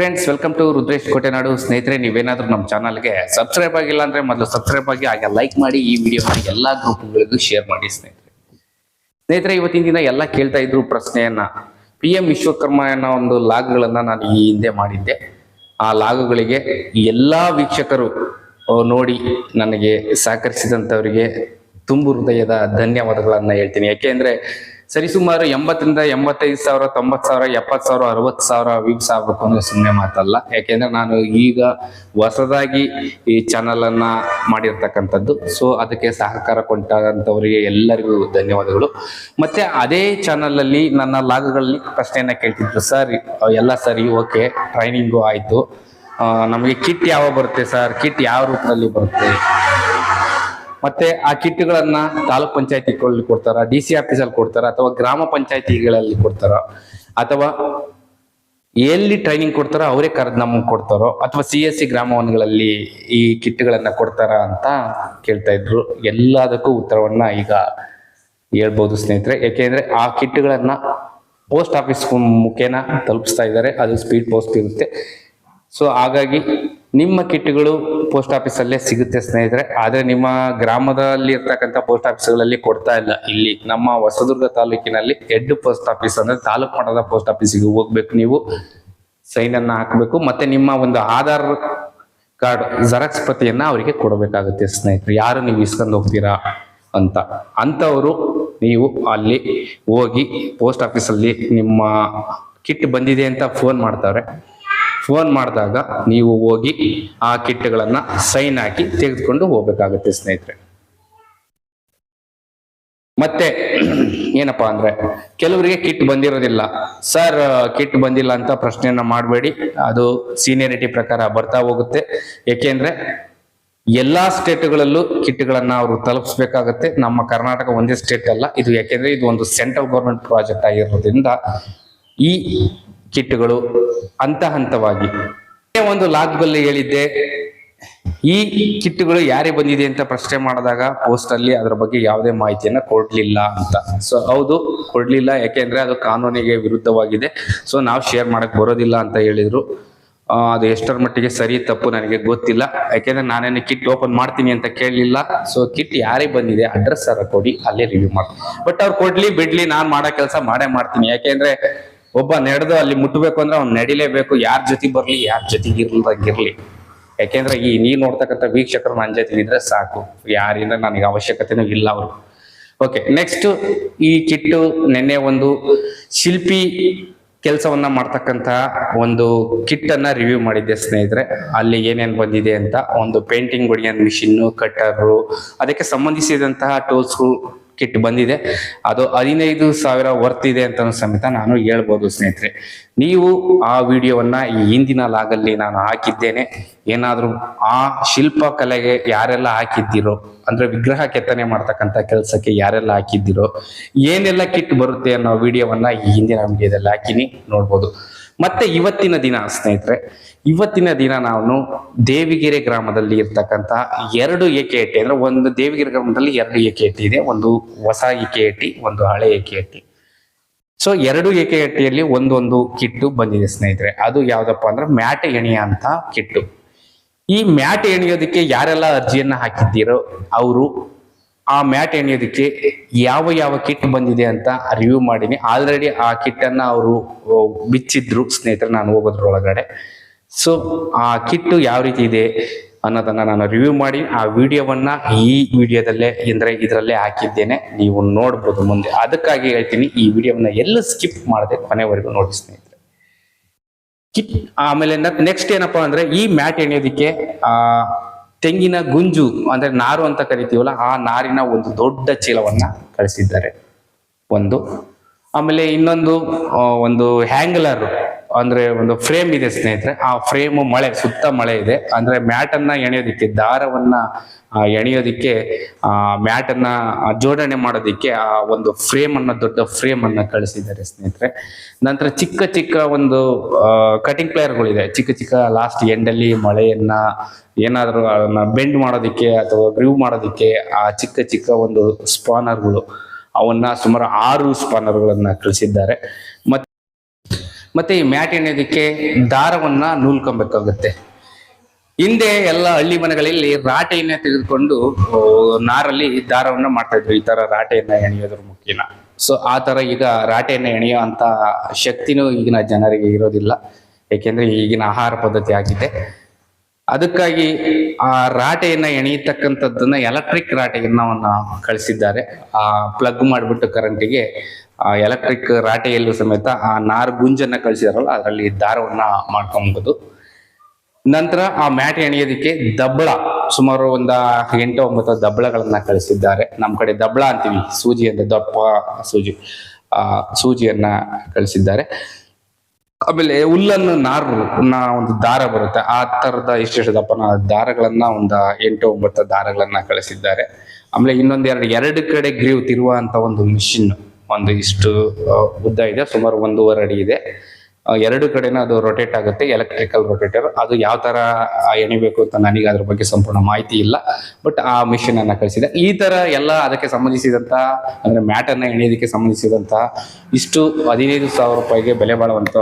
Friends welcome to Rudresh Kotenadu ಸ್ನೇಹಿತರೆ ನೀವೇನಾದ್ರೂ ನಮ್ಮ ಚಾನಲ್ಗೆ ಸಬ್ಸ್ಕ್ರೈಬ್ ಆಗಿಲ್ಲ ಅಂದ್ರೆ ಮೊದಲು ಸಬ್ಸ್ಕ್ರೈಬ್ ಆಗಿ, ಹಾಗೆ ಲೈಕ್ ಮಾಡಿ ಈ ವಿಡಿಯೋನ ಎಲ್ಲಾ ಗ್ರೂಪ್ಗಳಿಗೂ ಶೇರ್ ಮಾಡಿ ಸ್ನೇಹಿತರೆ. ಸ್ನೇಹಿತರೆ, ಇವತ್ತಿನ ದಿನ ಎಲ್ಲ ಕೇಳ್ತಾ ಇದ್ರು ಪ್ರಶ್ನೆಯನ್ನ. ಪಿ ಎಂ ವಿಶ್ವಕರ್ಮ ಅನ್ನೋ ಒಂದು ಲಾಗ್ಗಳನ್ನು ನಾನು ಈ ಹಿಂದೆ ಮಾಡಿದ್ದೆ. ಆ ಲಾಗುಗಳಿಗೆ ಎಲ್ಲಾ ವೀಕ್ಷಕರು ನೋಡಿ ನನಗೆ ಸಹಕರಿಸಿದಂಥವರಿಗೆ ತುಂಬು ಹೃದಯದ ಧನ್ಯವಾದಗಳನ್ನ ಹೇಳ್ತೀನಿ. ಯಾಕೆಂದ್ರೆ ಸರಿಸುಮಾರು ಎಂಬತ್ತರಿಂದ ಎಂಬತ್ತೈದು ಸಾವಿರ, ತೊಂಬತ್ತು ಸಾವಿರ, ಎಪ್ಪತ್ತು ಸಾವಿರ, ಅರವತ್ತು ಸಾವಿರ ವ್ಯೂಸ್ ಆಗ್ಬೇಕು ಅಂದ್ರೆ ಸುಮ್ಮನೆ ಮಾತಲ್ಲ. ಯಾಕೆಂದ್ರೆ ನಾನು ಈಗ ಹೊಸದಾಗಿ ಈ ಚಾನಲ್ ಅನ್ನ ಮಾಡಿರ್ತಕ್ಕಂಥದ್ದು. ಸೊ ಅದಕ್ಕೆ ಸಹಕಾರ ಕೊಟ್ಟಂತವರಿಗೆ ಎಲ್ಲರಿಗೂ ಧನ್ಯವಾದಗಳು. ಮತ್ತೆ ಅದೇ ಚಾನಲ್ ಅಲ್ಲಿ ನನ್ನ ಲಾಗ್ಗಳಲ್ಲಿ ಪ್ರಶ್ನೆಯನ್ನ ಕೇಳ್ತಿದ್ರು. ಸರ್, ಎಲ್ಲ ಸರಿ ಓಕೆ ಟ್ರೈನಿಂಗು ಆಯ್ತು. ನಮಗೆ ಕಿಟ್ ಯಾವ ಬರುತ್ತೆ ಸರ್? ಕಿಟ್ ಯಾವ ರೂಪದಲ್ಲಿ ಬರುತ್ತೆ? ಮತ್ತೆ ಆ ಕಿಟ್ಗಳನ್ನ ತಾಲೂಕ್ ಪಂಚಾಯತಿಗಳಲ್ಲಿ ಕೊಡ್ತಾರ, ಡಿ ಸಿ ಆಫೀಸಲ್ಲಿ ಕೊಡ್ತಾರ, ಅಥವಾ ಗ್ರಾಮ ಪಂಚಾಯತಿಗಳಲ್ಲಿ ಕೊಡ್ತಾರ, ಅಥವಾ ಎಲ್ಲಿ ಟ್ರೈನಿಂಗ್ ಕೊಡ್ತಾರೋ ಅವರೇ ಕರೆದು ನಮ್ಗೆ ಕೊಡ್ತಾರೋ, ಅಥವಾ ಸಿ ಎಸ್ ಸಿ ಗ್ರಾಮವನ್ಗಳಲ್ಲಿ ಈ ಕಿಟ್ಗಳನ್ನ ಕೊಡ್ತಾರ ಅಂತ ಕೇಳ್ತಾ ಇದ್ರು. ಎಲ್ಲದಕ್ಕೂ ಉತ್ತರವನ್ನ ಈಗ ಹೇಳ್ಬೋದು ಸ್ನೇಹಿತರೆ. ಯಾಕೆಂದ್ರೆ ಆ ಕಿಟ್ಗಳನ್ನ ಪೋಸ್ಟ್ ಆಫೀಸ್ ಮುಖೇನ ತಲುಪಿಸ್ತಾ ಇದ್ದಾರೆ. ಅದು ಸ್ಪೀಡ್ ಪೋಸ್ಟ್ ಇರುತ್ತೆ. ಸೊ ಹಾಗಾಗಿ ನಿಮ್ಮ ಕಿಟ್ಗಳು ಪೋಸ್ಟ್ ಆಫೀಸಲ್ಲೇ ಸಿಗುತ್ತೆ ಸ್ನೇಹಿತರೆ. ಆದರೆ ನಿಮ್ಮ ಗ್ರಾಮದಲ್ಲಿ ಇರ್ತಕ್ಕಂಥ ಪೋಸ್ಟ್ ಆಫೀಸ್ಗಳಲ್ಲಿ ಕೊಡ್ತಾ ಇಲ್ಲ. ಇಲ್ಲಿ ನಮ್ಮ ಹೊಸದುರ್ಗ ತಾಲೂಕಿನಲ್ಲಿ ಹೆಡ್ ಪೋಸ್ಟ್ ಆಫೀಸ್ ಅಂದರೆ ತಾಲೂಕು ಮಟ್ಟದ ಪೋಸ್ಟ್ ಆಫೀಸಿಗೆ ಹೋಗ್ಬೇಕು ನೀವು. ಸೈನ್ ಅನ್ನ ಹಾಕಬೇಕು. ಮತ್ತೆ ನಿಮ್ಮ ಒಂದು ಆಧಾರ್ ಕಾರ್ಡ್ ಜೆರಾಕ್ಸ್ ಪ್ರತಿಯನ್ನ ಅವರಿಗೆ ಕೊಡಬೇಕಾಗುತ್ತೆ ಸ್ನೇಹಿತರೆ. ಯಾರು ನೀವು ಇಸ್ಕೊಂಡು ಹೋಗ್ತೀರಾ ಅಂತ. ಅಂಥವರು ನೀವು ಅಲ್ಲಿ ಹೋಗಿ ಪೋಸ್ಟ್ ಆಫೀಸಲ್ಲಿ ನಿಮ್ಮ ಕಿಟ್ ಬಂದಿದೆ ಅಂತ ಫೋನ್ ಮಾಡ್ತಾರೆ. ಫೋನ್ ಮಾಡಿದಾಗ ನೀವು ಹೋಗಿ ಆ ಕಿಟ್ಗಳನ್ನ ಸೈನ್ ಹಾಕಿ ತೆಗೆದುಕೊಂಡು ಹೋಗ್ಬೇಕಾಗುತ್ತೆ ಸ್ನೇಹಿತರೆ. ಮತ್ತೆ ಏನಪ್ಪಾ ಅಂದ್ರೆ ಕೆಲವರಿಗೆ ಕಿಟ್ ಬಂದಿರೋದಿಲ್ಲ. ಸರ್, ಕಿಟ್ ಬಂದಿಲ್ಲ ಅಂತ ಪ್ರಶ್ನೆಯನ್ನ ಮಾಡಬೇಡಿ. ಅದು ಸೀನಿಯರಿಟಿ ಪ್ರಕಾರ ಬರ್ತಾ ಹೋಗುತ್ತೆ. ಏಕೆಂದ್ರೆ ಎಲ್ಲಾ ಸ್ಟೇಟ್ಗಳಲ್ಲೂ ಕಿಟ್ಗಳನ್ನ ಅವರು ತಲುಪಿಸ್ಬೇಕಾಗತ್ತೆ. ನಮ್ಮ ಕರ್ನಾಟಕ ಒಂದೇ ಸ್ಟೇಟ್ ಅಲ್ಲ. ಇದು ಯಾಕೆಂದ್ರೆ ಇದು ಒಂದು ಸೆಂಟ್ರಲ್ ಗೌರ್ಮೆಂಟ್ ಪ್ರಾಜೆಕ್ಟ್ ಆಗಿರೋದ್ರಿಂದ ಈ ಕಿಟ್ಗಳು ಹಂತ ಹಂತವಾಗಿ. ಒಂದು ಲಾಗ್ನಲ್ಲಿ ಹೇಳಿದ್ದೆ, ಈ ಕಿಟ್ಗಳು ಯಾರೇ ಬಂದಿದೆ ಅಂತ ಪ್ರಶ್ನೆ ಮಾಡಿದಾಗ ಪೋಸ್ಟ್ ಅಲ್ಲಿ ಅದರ ಬಗ್ಗೆ ಯಾವುದೇ ಮಾಹಿತಿಯನ್ನ ಕೊಡ್ಲಿಲ್ಲ ಅಂತ. ಸೊ ಹೌದು, ಕೊಡ್ಲಿಲ್ಲ, ಯಾಕೆಂದ್ರೆ ಅದು ಕಾನೂನಿಗೆ ವಿರುದ್ಧವಾಗಿದೆ. ಸೊ ನಾವು ಶೇರ್ ಮಾಡಕ್ ಬರೋದಿಲ್ಲ ಅಂತ ಹೇಳಿದ್ರು. ಅದು ಎಷ್ಟರ ಮಟ್ಟಿಗೆ ಸರಿ, ತಪ್ಪು ನನಗೆ ಗೊತ್ತಿಲ್ಲ. ಯಾಕೆಂದ್ರೆ ನಾನೇನು ಕಿಟ್ ಓಪನ್ ಮಾಡ್ತೀನಿ ಅಂತ ಕೇಳಲಿಲ್ಲ. ಸೊ ಕಿಟ್ ಯಾರೇ ಬಂದಿದೆ ಅಡ್ರೆಸ್ ಅರ ಕೊಡಿ, ಅಲ್ಲೇ ರಿವ್ಯೂ ಮಾಡ್ತೀನಿ ಬಟ್ ಅವ್ರು ಕೊಡ್ಲಿ, ಬಿಡ್ಲಿ, ನಾನು ಮಾಡೋ ಕೆಲಸ ಮಾಡೇ ಮಾಡ್ತೀನಿ. ಯಾಕೆಂದ್ರೆ ಒಬ್ಬ ನಡೆದು ಅಲ್ಲಿ ಮುಟ್ಟಬೇಕು ಅಂದ್ರೆ ಅವ್ನು ನಡಿಲೇಬೇಕು. ಯಾರ ಜೊತೆ ಬರ್ಲಿ, ಯಾರ ಜೊತೆಗೆ ಇರ್ಲಿ ಯಾಕೆಂದ್ರೆ ಈ ನೀ ನೋಡ್ತಕ್ಕಂಥ ವೀಕ್ಷಕರು ನನ್ನ ಜೊತೆ ಇದ್ರೆ ಸಾಕು. ಯಾರಿಂದ ನನಗೆ ಅವಶ್ಯಕತೆನೂ ಇಲ್ಲ ಅವರು. ಓಕೆ ನೆಕ್ಸ್ಟ್ ಈ ಕಿಟ್ಟು ನಿನ್ನೆ ಒಂದು ಶಿಲ್ಪಿ ಕೆಲಸವನ್ನ ಮಾಡ್ತಕ್ಕಂತ ಒಂದು ಕಿಟ್ ಅನ್ನ ರಿವ್ಯೂ ಮಾಡಿದ್ದೆ ಸ್ನೇಹಿತರೆ. ಅಲ್ಲಿ ಏನೇನು ಬಂದಿದೆ ಅಂತ. ಒಂದು ಪೇಂಟಿಂಗ್ ಹೊಡಿಯೋ ಮಿಷಿನ್ ಕಟ್ಟರು ಅದಕ್ಕೆ ಸಂಬಂಧಿಸಿದಂತಹ ಟೂಲ್ಸ್ ಕಿಟ್ ಬಂದಿದೆ. ಅದು ಹದಿನೈದು ಸಾವಿರ ವರ್ತ್ ಇದೆ ಅಂತ ಸಮೇತ ನಾನು ಹೇಳ್ಬೋದು ಸ್ನೇಹಿತರೆ. ನೀವು ಆ ವಿಡಿಯೋವನ್ನ ಈ ಹಿಂದಿನ ಲಾಗಲ್ಲಿ ನಾನು ಹಾಕಿದ್ದೇನೆ. ಏನಾದರೂ ಆ ಶಿಲ್ಪ ಕಲೆಗೆ ಯಾರೆಲ್ಲ ಹಾಕಿದ್ದೀರೋ, ಅಂದ್ರೆ ವಿಗ್ರಹ ಕೆತ್ತನೆ ಮಾಡ್ತಕ್ಕಂಥ ಕೆಲಸಕ್ಕೆ ಯಾರೆಲ್ಲ ಹಾಕಿದ್ದೀರೋ, ಏನೆಲ್ಲ ಕಿಟ್ ಬರುತ್ತೆ ಅನ್ನೋ ವಿಡಿಯೋವನ್ನ ಈ ಹಿಂದಿನ ವಿಡಿಯೋದಲ್ಲಿ ಹಾಕಿನಿ, ನೋಡ್ಬೋದು. ಮತ್ತೆ ಇವತ್ತಿನ ದಿನ ಸ್ನೇಹಿತರೆ, ಇವತ್ತಿನ ದಿನ ನಾವು ದೇವಿಗೆರೆ ಗ್ರಾಮದಲ್ಲಿ ಇರ್ತಕ್ಕಂತಹ ಎರಡು ಏಕೆ ಅಂದ್ರೆ ಒಂದು ದೇವಿಗೆರೆ ಗ್ರಾಮದಲ್ಲಿ ಎರಡು ಏಕೆ ಇದೆ, ಒಂದು ಹೊಸ ಏಕೆ ಒಂದು ಹಳೆ ಏಕೆ ಸೊ ಎರಡು ಏಕೆ ಎಟ್ಟಿಯಲ್ಲಿ ಒಂದೊಂದು ಕಿಟ್ಟು ಬಂದಿದೆ ಸ್ನೇಹಿತರೆ. ಅದು ಯಾವ್ದಪ್ಪ ಅಂದ್ರೆ ಮ್ಯಾಟ್ ಎಣಿಯ ಅಂತ ಕಿಟ್ಟು. ಈ ಮ್ಯಾಟ್ ಎಣಿಯೋದಕ್ಕೆ ಯಾರೆಲ್ಲ ಅರ್ಜಿಯನ್ನ ಹಾಕಿದ್ದೀರೋ, ಅವರು ಆ ಮ್ಯಾಟ್ ಎಣಿಯೋದಕ್ಕೆ ಯಾವ ಯಾವ ಕಿಟ್ ಬಂದಿದೆ ಅಂತ ರಿವ್ಯೂ ಮಾಡೀನಿ. ಆಲ್ರೆಡಿ ಆ ಕಿಟ್ ಅನ್ನ ಅವರು ಬಿಚ್ಚಿದ್ರು ಸ್ನೇಹಿತರೆ, ನಾನು ಹೋಗೋದ್ರೊಳಗಡೆ. ಸೊ ಆ ಕಿಟ್ಟು ಯಾವ ರೀತಿ ಇದೆ ಅನ್ನೋದನ್ನ ನಾನು ರಿವ್ಯೂ ಮಾಡಿ, ಆ ವಿಡಿಯೋವನ್ನ ಈ ವಿಡಿಯೋದಲ್ಲೇ, ಅಂದರೆ ಇದರಲ್ಲೇ ಹಾಕಿದ್ದೇನೆ. ನೀವು ನೋಡ್ಬೋದು ಮುಂದೆ. ಅದಕ್ಕಾಗಿ ಹೇಳ್ತೀನಿ, ಈ ವಿಡಿಯೋವನ್ನ ಎಲ್ಲ ಸ್ಕಿಪ್ ಮಾಡದೆ ಕೊನೆವರೆಗೂ ನೋಡಿ ಸ್ನೇಹಿತರೆ. ಕಿಟ್ ಆಮೇಲೆ ನೆಕ್ಸ್ಟ್ ಏನಪ್ಪಾ ಅಂದ್ರೆ ಈ ಮ್ಯಾಟ್ ಎಣಿಯೋದಕ್ಕೆ, ಆ ತೆಂಗಿನ ಗುಂಜು ಅಂದ್ರೆ ನಾರು ಅಂತ ಕರಿತೀವಲ್ಲ, ಆ ನಾರಿನ ಒಂದು ದೊಡ್ಡ ಚೀಲವನ್ನ ಕಳಿಸಿದ್ದಾರೆ. ಒಂದು, ಆಮೇಲೆ ಇನ್ನೊಂದು ಒಂದು ಹ್ಯಾಂಗ್ಲರ್ ಅಂದ್ರೆ ಒಂದು ಫ್ರೇಮ್ ಇದೆ ಸ್ನೇಹಿತರೆ. ಆ ಫ್ರೇಮ್ ಮಳೆ, ಸುತ್ತ ಮಳೆ ಇದೆ. ಅಂದ್ರೆ ಮ್ಯಾಟ್ ಅನ್ನ ಎಣಿಯೋದಿಕ್ಕೆ, ದಾರವನ್ನ ಮ್ಯಾಟನ್ನು ಎಣಿಯೋದಿಕ್ಕೆ, ಆ, ಮ್ಯಾಟ್ ಅನ್ನ ಜೋಡಣೆ ಮಾಡೋದಿಕ್ಕೆ ಆ ಒಂದು ಫ್ರೇಮ್ ಅನ್ನ, ದೊಡ್ಡ ಫ್ರೇಮ್ ಅನ್ನ ಕಳಿಸಿದ್ದಾರೆ ಸ್ನೇಹಿತರೆ. ನಂತರ ಚಿಕ್ಕ ಚಿಕ್ಕ ಒಂದು ಕಟಿಂಗ್ ಪ್ಲೇಯರ್ಗಳಿದೆ ಚಿಕ್ಕ ಚಿಕ್ಕ ಲಾಸ್ಟ್ ಎಂಡಲ್ಲಿ ಮಳೆಯನ್ನ ಏನಾದರೂ ಬೆಂಡ್ ಮಾಡೋದಿಕ್ಕೆ ಅಥವಾ ಗ್ರೀವ್ ಮಾಡೋದಿಕ್ಕೆ ಆ ಚಿಕ್ಕ ಚಿಕ್ಕ ಒಂದು ಸ್ಪಾನರ್ಗಳು ಅವನ್ನ ಸುಮಾರು ಆರು ಸ್ಪಾನರ್ಗಳನ್ನ ಕಳಿಸಿದ್ದಾರೆ. ಮತ್ತೆ ಈ ಮ್ಯಾಟ್ ಎಣೆಯೋದಕ್ಕೆ ದಾರವನ್ನ ನೂಲ್ಕೊಬೇಕಾಗುತ್ತೆ. ಹಿಂದೆ ಎಲ್ಲ ಹಳ್ಳಿ ಮನೆಗಳಲ್ಲಿ ರಾಟೆಯನ್ನ ತೆಗೆದುಕೊಂಡು ನಾರಲ್ಲಿ ದಾರವನ್ನ ಮಾಡ್ತಾ ಇದ್ರು. ಈ ತರ ರಾಟೆಯನ್ನ ಎಣೆಯೋದ್ರ ಮುಖ್ಯನ ಸೊ ಆ ತರ ಈಗ ರಾಟೆಯನ್ನ ಎಣೆಯೋ ಅಂತ ಶಕ್ತಿನೂ ಈಗಿನ ಜನರಿಗೆ ಇರೋದಿಲ್ಲ. ಏಕೆಂದ್ರೆ ಈಗಿನ ಆಹಾರ ಪದ್ಧತಿ ಆಗಿದೆ. ಅದಕ್ಕಾಗಿ ಆ ರಾಟೆಯನ್ನ ಎಣೆಯತಕ್ಕಂಥದ್ದನ್ನ ಎಲೆಕ್ಟ್ರಿಕ್ ರಾಟೆಯನ್ನ ಕಳಿಸಿದ್ದಾರೆ. ಆ ಪ್ಲಗ್ ಮಾಡಿಬಿಟ್ಟು ಕರೆಂಟಿಗೆ ಆ ಎಲೆಕ್ಟ್ರಿಕ್ ರಾಟೆಯಲ್ಲೂ ಸಮೇತ ಆ ನಾರು ಗುಂಜನ್ನ ಕಳಿಸಿದಾರಲ್ಲ, ಅದರಲ್ಲಿ ದಾರವನ್ನ ಮಾಡ್ಕೊಬಹುದು ನಂತರ ಆ ಮ್ಯಾಟ್ ಎಣೆಯೋದಕ್ಕೆ ದಬ್ಬಳ, ಸುಮಾರು ಒಂದ ಎಂಟು ಒಂಬತ್ತು ದಬ್ಬಳಗಳನ್ನ ಕಳಿಸಿದ್ದಾರೆ. ನಮ್ಮ ಕಡೆ ದಬ್ಬಳ ಅಂತೀವಿ, ಸೂಜಿ ಅಂತ ದಪ್ಪ ಸೂಜಿ, ಆ ಸೂಜಿಯನ್ನ ಕಳಿಸಿದ್ದಾರೆ. ಆಮೇಲೆ ಹುಲ್ಲನ್ನು ನಾರು ಒಂದು ದಾರ ಬರುತ್ತೆ, ಆ ತರದ ಇಷ್ಟೆಷ್ಟು ದಪ್ಪನ ದಾರಗಳನ್ನ ಒಂದ ಎಂಟು ಒಂಬತ್ತು ದಾರಗಳನ್ನ ಕಳಿಸಿದ್ದಾರೆ. ಆಮೇಲೆ ಇನ್ನೊಂದೆರಡು ಎರಡು ಎರಡು ಕಡೆ ಗ್ರೀವ್ ತಿರುವ ಅಂತ ಒಂದು ಮಿಷಿನ್ ಒಂದು ಇಷ್ಟು ಉದ್ದ ಇದೆ. ಸುಮಾರು ಒಂದೂವರೆ ಅಡಿ ಇದೆ. ಎರಡು ಕಡೆನೂ ಅದು ರೊಟೇಟ್ ಆಗುತ್ತೆ ಎಲೆಕ್ಟ್ರಿಕಲ್ ರೊಟೇಟರ್ ಅದು ಯಾವ ತರ ಎಣಿಬೇಕು ಅಂತ ನನಗೆ ಅದ್ರ ಬಗ್ಗೆ ಸಂಪೂರ್ಣ ಮಾಹಿತಿ ಇಲ್ಲ. ಬಟ್ ಆ ಮಿಷಿನ್ ಅನ್ನ ಕಳಿಸಿದೆ. ಈ ತರ ಎಲ್ಲ ಅದಕ್ಕೆ ಸಂಬಂಧಿಸಿದಂತ, ಅಂದ್ರೆ ಮ್ಯಾಟ್ ಅನ್ನ ಎಣಿಯೋದಕ್ಕೆ ಸಂಬಂಧಿಸಿದಂತ ಇಷ್ಟು ಹದಿನೈದು ಸಾವಿರ ರೂಪಾಯಿಗೆ ಬೆಲೆ ಬಾಳುವಂತ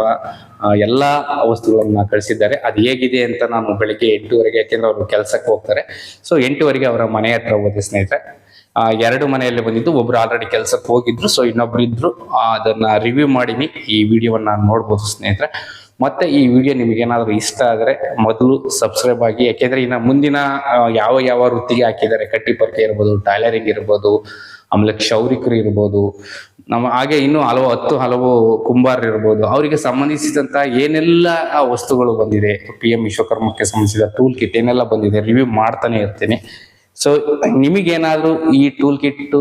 ಎಲ್ಲ ವಸ್ತುಗಳನ್ನ ಕಳಿಸಿದ್ದಾರೆ. ಅದು ಹೇಗಿದೆ ಅಂತ ನಾನು ಬೆಳಿಗ್ಗೆ ಎಂಟೂವರೆಗೆ, ಯಾಕೆಂದ್ರೆ ಅವರು ಕೆಲಸಕ್ಕೆ ಹೋಗ್ತಾರೆ. ಸೊ ಎಂಟೂವರೆಗೆ ಅವರ ಮನೆ ಹತ್ರ ಹೋದೆ ಸ್ನೇಹಿತರೆ. ಎರಡು ಮನೆಯಲ್ಲಿ ಬಂದಿದ್ದು ಒಬ್ರು ಆಲ್ರೆಡಿ ಕೆಲಸಕ್ಕೆ ಹೋಗಿದ್ರು. ಸೊ ಇನ್ನೊಬ್ರು ಇದ್ರು. ಅದನ್ನ ರಿವ್ಯೂ ಮಾಡೀನಿ ಈ ವಿಡಿಯೋವನ್ನ ನೋಡ್ಬೋದು ಸ್ನೇಹಿತರೆ. ಮತ್ತೆ ಈ ವಿಡಿಯೋ ನಿಮಗೆ ಏನಾದ್ರು ಇಷ್ಟ ಆದರೆ ಮೊದಲು ಸಬ್ಸ್ಕ್ರೈಬ್ ಆಗಿ, ಯಾಕೆಂದ್ರೆ ಇನ್ನು ಮುಂದಿನ ಯಾವ ಯಾವ ವೃತ್ತಿಗೆ ಹಾಕಿದ್ದಾರೆ, ಕಟ್ಟಿ ಪರ್ಕೆ ಇರ್ಬೋದು ಟೈಲರಿಂಗ್ ಇರ್ಬೋದು ಆಮೇಲೆ ಕ್ಷೌರಿಕರು ಇರ್ಬೋದು, ನಮ್ಮ ಹಾಗೆ ಇನ್ನೂ ಹಲವು, ಹತ್ತು ಹಲವು ಕುಂಬಾರ ಇರ್ಬೋದು, ಅವರಿಗೆ ಸಂಬಂಧಿಸಿದಂತ ಏನೆಲ್ಲ ವಸ್ತುಗಳು ಬಂದಿದೆ ಪಿ ಎಂ ವಿಶ್ವಕರ್ಮಕ್ಕೆ ಸಂಬಂಧಿಸಿದ ಟೂಲ್ ಕಿಟ್ ಏನೆಲ್ಲ ಬಂದಿದೆ ರಿವ್ಯೂ ಮಾಡ್ತಾನೆ ಇರ್ತೀನಿ. ಸೊ ನಿಮಗೇನಾದ್ರೂ ಈ ಟೂಲ್ ಕಿಟ್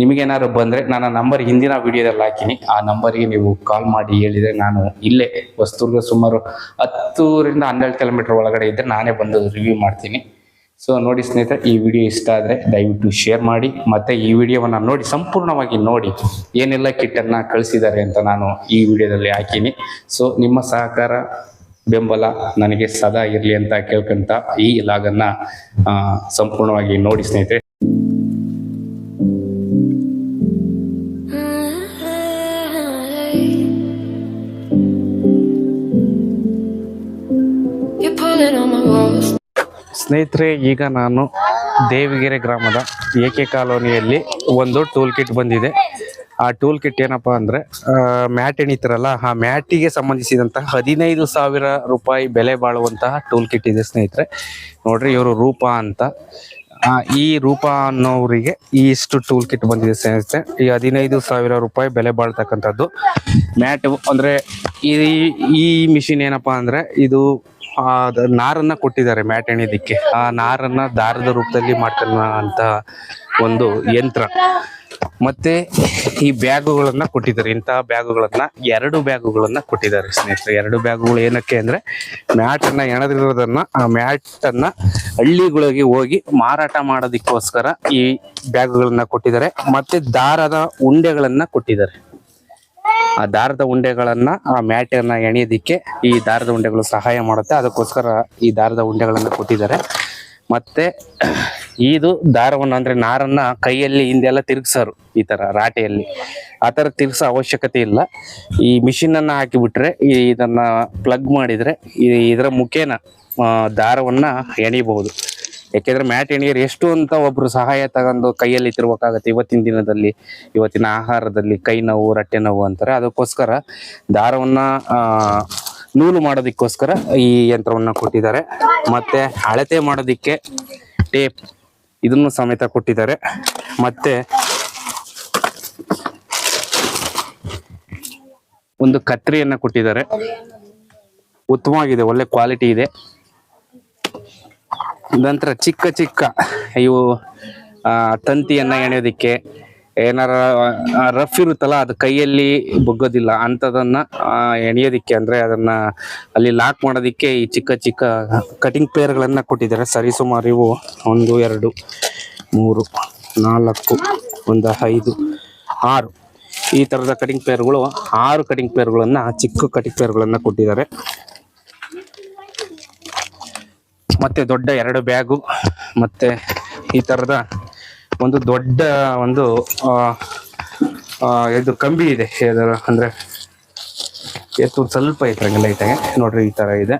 ನಿಮಗೇನಾದ್ರು ಬಂದ್ರೆ ನನ್ನ ನಂಬರ್ ಹಿಂದಿನ ವಿಡಿಯೋದಲ್ಲಿ ಹಾಕಿನಿ. ಆ ನಂಬರ್ಗೆ ನೀವು ಕಾಲ್ ಮಾಡಿ ಹೇಳಿದ್ರೆ ನಾನು ಇಲ್ಲೇ ವಸ್ತುರ್ಗ ಸುಮಾರು ಹತ್ತೂರಿಂದ ಹನ್ನೆರಡು ಕಿಲೋಮೀಟರ್ ಒಳಗಡೆ ಇದ್ದರೆ ನಾನೇ ಬಂದು ರಿವ್ಯೂ ಮಾಡ್ತೀನಿ. ಸೊ ನೋಡಿ ಸ್ನೇಹಿತರೆ, ಈ ವಿಡಿಯೋ ಇಷ್ಟ ಆದರೆ ದಯವಿಟ್ಟು ಶೇರ್ ಮಾಡಿ, ಮತ್ತೆ ಈ ವಿಡಿಯೋವನ್ನು ನೋಡಿ, ಸಂಪೂರ್ಣವಾಗಿ ನೋಡಿ ಏನೆಲ್ಲ ಕಿಟ್ಟನ್ನು ಕಳಿಸಿದ್ದಾರೆ ಅಂತ ನಾನು ಈ ವಿಡಿಯೋದಲ್ಲಿ ಹಾಕೀನಿ. ಸೊ ನಿಮ್ಮ ಸಹಕಾರ ಬೆಂಬಲ ನನಗೆ ಸದಾ ಇರಲಿ ಅಂತ ಕೇಳ್ಕೊಂತ ಈ ಲಾಗನ್ನ ಸಂಪೂರ್ಣವಾಗಿ ನೋಡಿ ಸ್ನೇಹಿತರೆ. ಸ್ನೇಹಿತರೆ, ಈಗ ನಾನು ದೇವಿಗೆರೆ ಗ್ರಾಮದ ಏಕೆ ಕಾಲೋನಿಯಲ್ಲಿ ಒಂದು ಟೂಲ್ ಕಿಟ್ ಬಂದಿದೆ ಆ ಟೂಲ್ ಕಿಟ್ ಏನಪ್ಪಾ ಅಂದ್ರೆ ಮ್ಯಾಟ್ ಎಣಿತಾರಲ್ಲ, ಆ ಮ್ಯಾಟಿಗೆ ಸಂಬಂಧಿಸಿದಂತಹ ಹದಿನೈದು ಸಾವಿರ ರೂಪಾಯಿ ಬೆಲೆ ಬಾಳುವಂತಹ ಟೂಲ್ ಕಿಟ್ ಇದೆ ಸ್ನೇಹಿತರೆ. ನೋಡ್ರಿ, ಇವರು ರೂಪ ಅಂತ. ಈ ರೂಪ ಅನ್ನೋರಿಗೆ ಇಷ್ಟು ಟೂಲ್ ಕಿಟ್ ಬಂದಿದೆ ಸ್ನೇಹಿತರೆ. ಈ ಹದಿನೈದು ಸಾವಿರ ರೂಪಾಯಿ ಬೆಲೆ ಬಾಳ್ತಕ್ಕಂಥದ್ದು. ಮ್ಯಾಟ್ ಅಂದ್ರೆ, ಈ ಈ ಮಿಷಿನ್ ಏನಪ್ಪಾ ಅಂದ್ರೆ, ಇದು ನಾರನ್ನ ಕೊಟ್ಟಿದ್ದಾರೆ ಮ್ಯಾಟ್ ಎಣಿಯೋದಿಕ್ಕೆ ಆ ನಾರನ್ನ ದಾರದ ರೂಪದಲ್ಲಿ ಮಾಡ್ತಾರ ಅಂತ ಒಂದು ಯಂತ್ರ. ಮತ್ತೆ ಈ ಬ್ಯಾಗುಗಳನ್ನ ಕೊಟ್ಟಿದ್ದಾರೆ. ಇಂತಹ ಬ್ಯಾಗುಗಳನ್ನ ಎರಡು ಬ್ಯಾಗುಗಳನ್ನ ಕೊಟ್ಟಿದ್ದಾರೆ ಸ್ನೇಹಿತರೆ. ಎರಡು ಬ್ಯಾಗುಗಳು ಏನಕ್ಕೆ ಅಂದ್ರೆ ಮ್ಯಾಟ್ ಅನ್ನ ಎಣದಿರೋದನ್ನ, ಆ ಮ್ಯಾಟ್ ಅನ್ನ ಹಳ್ಳಿಗಳಿಗೆ ಹೋಗಿ ಮಾರಾಟ ಮಾಡೋದಕ್ಕೋಸ್ಕರ ಈ ಬ್ಯಾಗುಗಳನ್ನ ಕೊಟ್ಟಿದ್ದಾರೆ. ಮತ್ತೆ ದಾರದ ಉಂಡೆಗಳನ್ನ ಕೊಟ್ಟಿದ್ದಾರೆ. ಆ ದಾರದ ಉಂಡೆಗಳನ್ನ, ಆ ಮ್ಯಾಟ್ ಅನ್ನ ಎಣೆಯೋದಿಕ್ಕೆ ಈ ದಾರದ ಉಂಡೆಗಳು ಸಹಾಯ ಮಾಡುತ್ತೆ. ಅದಕ್ಕೋಸ್ಕರ ಈ ದಾರದ ಉಂಡೆಗಳನ್ನ ಕೊಟ್ಟಿದ್ದಾರೆ. ಮತ್ತೆ ಇದು ದಾರವನ್ನು ಅಂದ್ರೆ ನಾರನ್ನ ಕೈಯಲ್ಲಿ ಹಿಂದೆಲ್ಲ ತಿರುಗಿಸೋರು ಈ ತರ ರಾಟೆಯಲ್ಲಿ. ಆ ತರ ತಿರ್ಗ್ಸೋ ಅವಶ್ಯಕತೆ ಇಲ್ಲ. ಈ ಮಿಷಿನ್ ಅನ್ನ ಹಾಕಿಬಿಟ್ರೆ ಇದನ್ನ ಪ್ಲಗ್ ಮಾಡಿದ್ರೆ ಇದರ ಮುಖೇನ ದಾರವನ್ನ ಎಣಿಬಹುದು. ಯಾಕೆಂದ್ರೆ ಮ್ಯಾಟ್ ಎಣಿಯರು ಎಷ್ಟು ಅಂತ ಒಬ್ರು ಸಹಾಯ ತಗೊಂಡು ಕೈಯಲ್ಲಿ ತಿರ್ಬೇಕಾಗತ್ತೆ ಇವತ್ತಿನ ದಿನದಲ್ಲಿ, ಇವತ್ತಿನ ಆಹಾರದಲ್ಲಿ, ಕೈ ನೋವು, ರಟ್ಟೆ ನೋವು ಅಂತಾರೆ. ಅದಕ್ಕೋಸ್ಕರ ದಾರವನ್ನ ನೂಲು ಮಾಡೋದಕ್ಕೋಸ್ಕರ ಈ ಯಂತ್ರವನ್ನ ಕೊಟ್ಟಿದ್ದಾರೆ. ಮತ್ತೆ ಅಳತೆ ಮಾಡೋದಿಕ್ಕೆ ಟೇಪ್ ಇದನ್ನು ಸಮೇತ ಕೊಟ್ಟಿದ್ದಾರೆ. ಮತ್ತೆ ಒಂದು ಕತ್ರಿಯನ್ನ ಕೊಟ್ಟಿದ್ದಾರೆ. ಉತ್ತಮವಾಗಿದೆ, ಒಳ್ಳೆ ಕ್ವಾಲಿಟಿ ಇದೆ. ನಂತರ ಚಿಕ್ಕ ಚಿಕ್ಕ ಇವು ತಂತಿಯನ್ನ ಎಣೆಯೋದಿಕ್ಕೆ ಏನಾರ ರಫ್ ಇರುತ್ತಲ್ಲ, ಅದು ಕೈಯಲ್ಲಿ ಬುಗ್ಗೋದಿಲ್ಲ. ಅಂಥದನ್ನ ಎಣಿಯೋದಿಕ್ಕೆ ಅಂದ್ರೆ ಅದನ್ನ ಅಲ್ಲಿ ಲಾಕ್ ಮಾಡೋದಿಕ್ಕೆ ಈ ಚಿಕ್ಕ ಚಿಕ್ಕ ಕಟಿಂಗ್ ಪೇರ್ಗಳನ್ನ ಕೊಟ್ಟಿದ್ದಾರೆ. ಸರಿಸುಮಾರು ಇವು, ಒಂದು, ಎರಡು, ಮೂರು, ನಾಲ್ಕು, ಒಂದು, ಐದು, ಆರು. ಈ ತರದ ಕಟಿಂಗ್ ಪೇರ್ಗಳು ಆರು ಕಟಿಂಗ್ ಪೇರ್ಗಳನ್ನ ಚಿಕ್ಕ ಕಟಿಂಗ್ ಪೇರ್ಗಳನ್ನ ಕೊಟ್ಟಿದ್ದಾರೆ. ಮತ್ತೆ ದೊಡ್ಡ ಎರಡು ಬ್ಯಾಗು ಮತ್ತೆ ಈ ತರದ ಒಂದು ದೊಡ್ಡ ಒಂದು ಇದು ಕಂಬಿ ಇದೆ. ಅಂದ್ರೆ ಎತ್ತು ಸ್ವಲ್ಪ ಲೈಟ್ ಲೈಟಾಗಿ ನೋಡ್ರಿ ಈ ತರ ಇದೆ.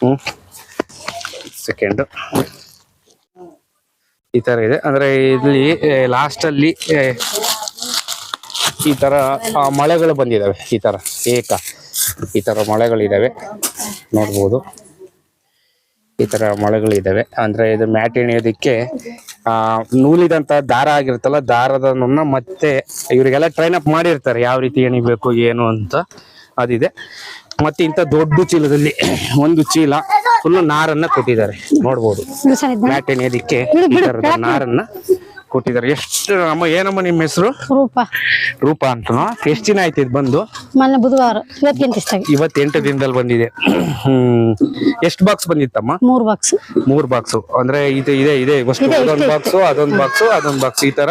ಹ್ಮ್. ಸೆಕೆಂಡ್ ಈ ತರ ಇದೆ. ಅಂದ್ರೆ ಇಲ್ಲಿ ಲಾಸ್ಟ್ ಅಲ್ಲಿ ಈ ತರ ಆ, ಮಳೆಗಳು ಬಂದಿದಾವೆ. ಈ ತರ ಏಕ ಈ ತರ ಮಳೆಗಳಿದಾವೆ. ನೋಡ್ಬೋದು. ಈ ತರ ಮಳೆಗಳಿದಾವೆ. ಅಂದ್ರೆ ಇದು ಮ್ಯಾಟ್ ಎಣಿಯೋದಕ್ಕೆ ಆ ನೂಲಿದಂತ ದಾರ ಆಗಿರುತ್ತಲ್ಲ ದಾರದನ್ನ ಮತ್ತೆ ಇವರಿಗೆಲ್ಲ ಟ್ರೈನ್ ಅಪ್ ಮಾಡಿರ್ತಾರೆ ಯಾವ ರೀತಿ ಎಣಿಬೇಕು ಏನು ಅಂತ ಅದಿದೆ. ಮತ್ತೆ ಇಂಥ ದೊಡ್ಡ ಚೀಲದಲ್ಲಿ ಒಂದು ಚೀಲ ಫುಲ್ ನಾರನ್ನ ಕೊಟ್ಟಿದ್ದಾರೆ. ನೋಡ್ಬೋದು. ಮ್ಯಾಟ್ ಎಣಿಯೋದಕ್ಕೆ ನಾರನ್ನ. ಕೊಟ್ಟಿದ್ದಾರೆ. ಎಷ್ಟು ಅಮ್ಮ ಏನಮ್ಮ ನಿಮ್ಮ ಹೆಸರು? ರೂಪ. ರೂಪಾ ಅಂತ ಎಷ್ಟ್ ದಿನ ಆಯ್ತು ಇದು ಬಂದು? ಮೊನ್ನೆ ಬುಧವಾರ ಇಷ್ಟಾಗಿ ಇವತ್ತೆಂಟು ದಿನದಲ್ಲಿ ಬಂದಿದೆ. ಹ್ಮ್. ಎಷ್ಟು ಬಾಕ್ಸ್ ಬಂದಿತ್ತಮ್ಮ? ಮೂರು ಬಾಕ್ಸ್ ಮೂರ್ ಬಾಕ್ಸ್ ಅಂದ್ರೆ ಇದು ಇದೆ ಇದೆ. ವಸ್ತು ಇದೆ, ಅದೊಂದ್ ಇದೆ, ಬಾಕ್ಸ್ ಅದೊಂದ್ ಬಾಕ್ಸ್ ಅದೊಂದ್ ಬಾಕ್ಸ್ ಈ ತರ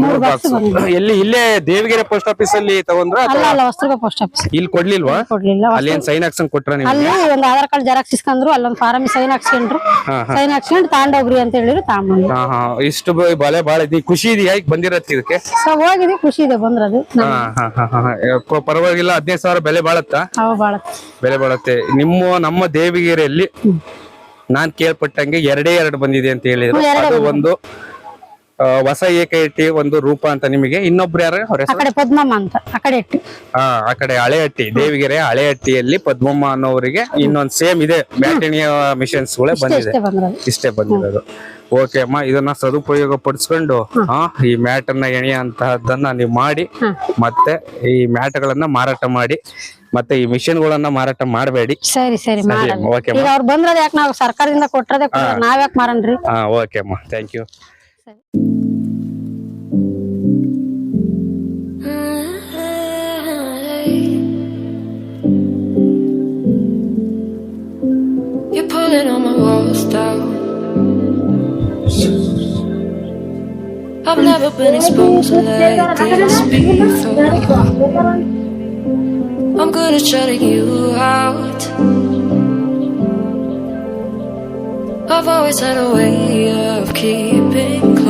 ಮೂರ್ ಬಾಕ್ಸ್ ಎಲ್ಲಿ ಇಲ್ಲೇ ದೇವಗಿರಿ ಪೋಸ್ಟ್ ಆಫೀಸ್ ಅಲ್ಲಿ ತಗೊಂಡ್ರ ಅಲ್ಲ ಅಲ್ಲ ವಸ್ತ್ರಗ ಪೋಸ್ಟ್ ಆಫೀಸ್ ಇಲ್ಲಿ ಕೊಡ್ಲಿಲ್ವಾ? ಕೊಡ್ಲಿಲ್ಲ ಅಲ್ಲಿ ಏನ್ ಸೈನ್ ಹಾಕ್ಸಂಗ್ ಕೊಟ್ರ ನೀವು ಅಲ್ಲಿ ಒಂದು ಆಧಾರ್ ಕಾರ್ಡ್ ಜೆರಾಕ್ಸ್ ಇಸ್ಕೊಂಡ್ರು ಅಲ್ಲೊಂದು ಫಾರಂ ಸೈನ್ ಹಾಕ್ಸ್ಕೊಂಡ್ರು. ಸೈನ್ ಹಾಕ್ಸ್ಕೊಂಡು ತಗೊಂಡೋಗ್ರಿ ಅಂತ ಹೇಳಿದ್ರು ತಗೊಂಡ್ಬಂದ್ರು ಹಾ ಹಾ. ಇಷ್ಟು ಬ- ಬಲೆ ಬಾಳ ಐತಿ ಖುಷಿ ಇದೆಯಾ? ಈಗ ಬಂದಿರತ್ತೆ ಇದಕ್ಕೆ? ಸೊ ಹೋಗಿದ್ವಿ ಖುಷಿ ಇದೆ ಬಂದ್ರದು. ಹಾ ಹಾ ಹಾ ಹಾ ಪ- ಪರವಾಗಿಲ್ಲ ಹದಿನೈದು ಸಾವಿರ ಬೆಲೆ ಬಾಳತ್ತಾ? ಅವ ಬಾಳ ಬೆಲೆ ಬಾಳತ್ತೆ. ನಿಮ್ಮ ನಮ್ಮ ದೇವಿಗೆರೆಯಲ್ಲಿ ನಾನ್ ಕೇಳ್ಪಟ್ಟಂಗೆ ಎರಡೇ ಎರಡು ಬಂದಿದೆ ಅಂತ ಹೇಳಿದ್ರು. ಅದು ಒಂದು ಹೊಸ ಏಕೈಟಿ ಒಂದು ರೂಪ ಅಂತ ನಿಮಗೆ ಇನ್ನೊಬ್ರು ಯಾರು? ಅವ್ರ ಆ ಹೆಸರು? ಕಡೆ ಪದ್ಮಮ್ಮ ಅಂತ ಆ ಕಡೆ ಇಟ್ಟು ಹಾ ಆ ಕಡೆ ಹಳೆಹಟ್ಟಿ ದೇವಿಗೆರೆ ಹಳೆಹಟ್ಟಿಯಲ್ಲಿ ಪದ್ಮಮ್ಮ ಅನ್ನೋರಿಗೆ ಇನ್ನೊಂದ್ ಸೇಮ್ ಇದೆ. ಬ್ಯಾಟಣಿಯ ಮಿಷನ್ಸ್ ಗಳೇ ಬಂದಿದೆ. ಇಷ್ಟೇ ಬಂದ್ರದು. ಇಷ್ಟೇ ಬಂದಿರೋದು. ಓಕೆ ಅಮ್ಮ ಇದನ್ನ ಸದುಪಯೋಗ ಪಡಿಸ್ಕೊಂಡು ಆ ಈ ಮ್ಯಾಟ್ ಅನ್ನ ಎಣೆಯಂತಹದ್ದನ್ನ ನೀವು ಮಾಡಿ ಮತ್ತೆ ಈ ಮ್ಯಾಟ್ ಗಳನ್ನ ಮಾರಾಟ ಮಾಡಿ ಮತ್ತೆ ಈ ಮಿಷನ್ ಗಳನ್ನ ಮಾರಾಟ ಮಾಡಬೇಡಿ. ಸರಿ ಸರಿ ಮಾಡಲ್ಲ. ಓಕೆ ಈಗ ಅವ್ರು ಬಂದ್ರದ ಯಾಕೆ ನಾವು ಸರ್ಕಾರದಿಂದ ಕೊಟ್ಟರೆ. ನಾವ್ ಯಾಕೆ ಮಾರನ್ರಿ ಹಾ ಓಕೆ ಅಮ್ಮ. Thank you You're pulling on my walls down. I've never been exposed like this before. I'm good at shutting you out. I've always had a way of keeping.